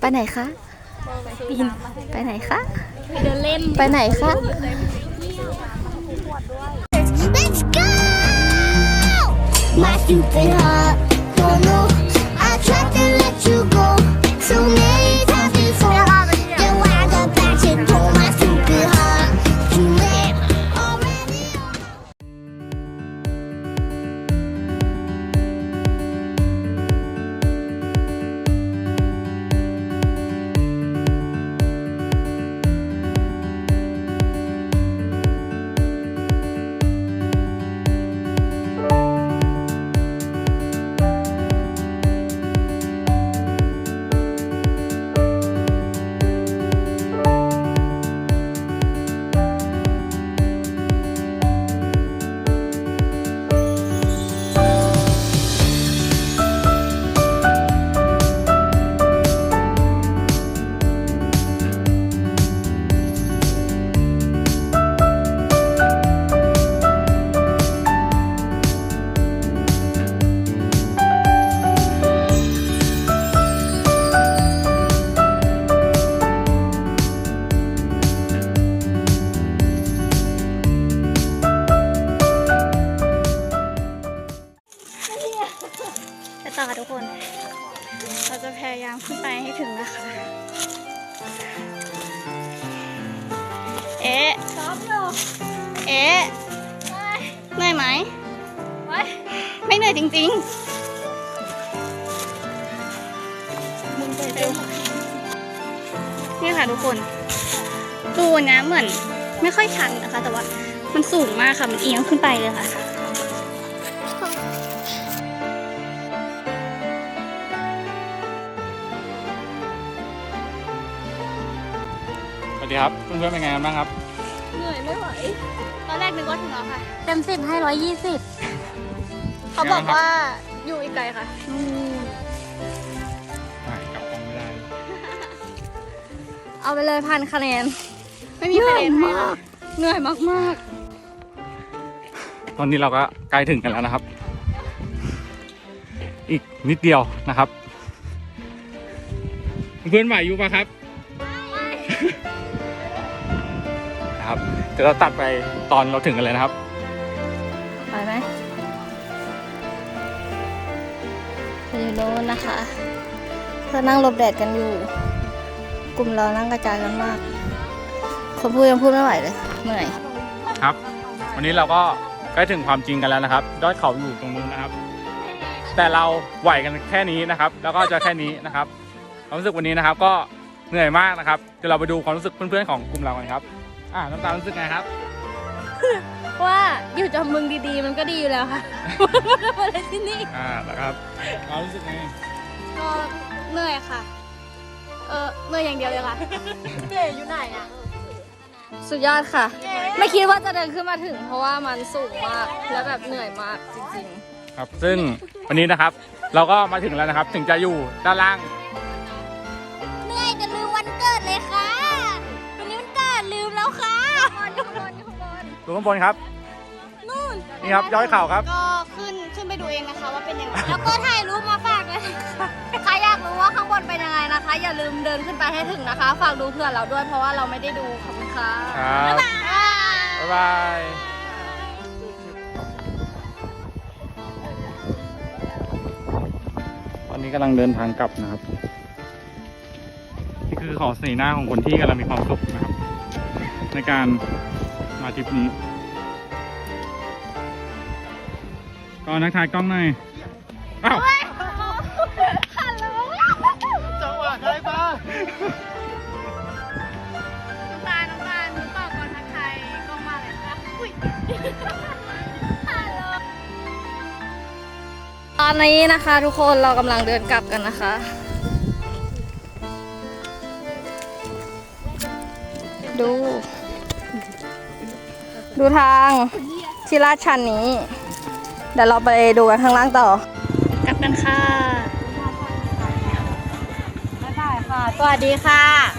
ไปไหนคะปีนไปไหนคะเดินเล่น ไปไหนคะ Let's go! My stupid heart don't know. ค่ะทุกคน เราจะพยายามขึ้นไปให้ถึงนะคะ เอ๊ะซ้อมอยู่เอ๊ะเหนื่อยไหมไม่เหนื่อยจริงๆมึงไปเร็วนี่ค่ะทุกคน ดูนะเหมือน ไม่ค่อยชันนะคะ แต่ว่ามันสูงมากค่ะ มันเอียงขึ้นไปเลยค่ะ วัสดีครับเพื่อนๆเป็นไงกันบ้างครับ เหนื่อยไม่ไหว ตอนแรกนึกว่าถึงแล้วค่ะ เต็มสิบให้ร้อยยี่สิบเขาบอกว่าอยู่อีกไกลค่ะอะกลับกล้องไม่ได้ เอาไปเลยพันคะแนน ไม่มีคะแนนให้ค่ะเหนื่อยมากตอนนี้เราก็ใกล้ถึงกันแล้วนะครับ อีกนิดเดียวนะครับ เพื่อนไหวอยู่ปะครับ ดี๋ยวเราตัดไปตอนเราถึงกันเลยนะครับ ไปไหมไปอยู่โน้นนะคะเพื่อนั่งหลบแดดกันอยู่ กลุ่มเรานั่งกระจายกันมาก คนพูดยังพูดไม่ไหวเลยเหนื่อยครับ วันนี้เราก็ใกล้ถึงความจริงกันแล้วนะครับยอดเขาอยู่ตรงนู้นนะครับ แต่เราไหวกันแค่นี้นะครับ แล้วก็จะแค่นี้นะครับความรู้สึกวันนี้นะครับ ก็เหนื่อยมากนะครับเดี๋ยวเราไปดูความรู้สึกเพื่อนๆของกลุ่มเรากันครับ อ่าน้ำตาลรู้สึกไงครับ ว่าอยู่จอมมึงดีๆ มันก็ดีอยู่แล้วค่ะ มาทำอะไรที่นี่อ่าแล้วครับความรู้สึกไงๆก็เหนื่อยค่ะ เออเหนื่อยอย่างเดียวเลยค่ะเหนื่อยอยู่ไหนอะสุดยอดค่ะ ไม่คิดว่าจะเดินขึ้นมาถึง เพราะว่ามันสูงมากแล้วแบบเหนื่อยมากจริงครับ ซึ่งวันนี้นะครับ เราก็มาถึงแล้วนะครับ ถึงจะอยู่ด้านล่าง ดูข้างบนครับนี่ครับย้อยเข่าครับ ก็ขึ้นขึ้นไปดูเองนะคะว่าเป็นยังไง แล้วก็ถ่ายรูปมาฝากเลยใครอยากรู้ว่าข้างบนเป็นยังไงนะคะ อย่าลืมเดินขึ้นไปให้ถึงนะคะ ฝากดูเพื่อนเราด้วยเพราะว่าเราไม่ได้ดูขอบคุณค่ะครับบ๊ายบายตอนนี้กำลังเดินทางกลับนะครับ นี่คือของสีหน้าของคนที่กำลังมีความสุขนะครับ ในการ มาทริปนี้ ก็นักทายกล้องหน่อยอ้าวจังหวะใครปะน้ำตาลน้ำตาลหนูตอบก่อนทักทายกล้องมาเลยค่ะอุ้ยตอนนี้นะคะทุกคนเรากำลังเดินกลับกันนะคะ ดู ดูทางที่ลาดชันนี้ เดี๋ยวเราไปดูกันข้างล่างต่อ กลับกันค่ะ บ๊ายบายค่ะ สวัสดีค่ะ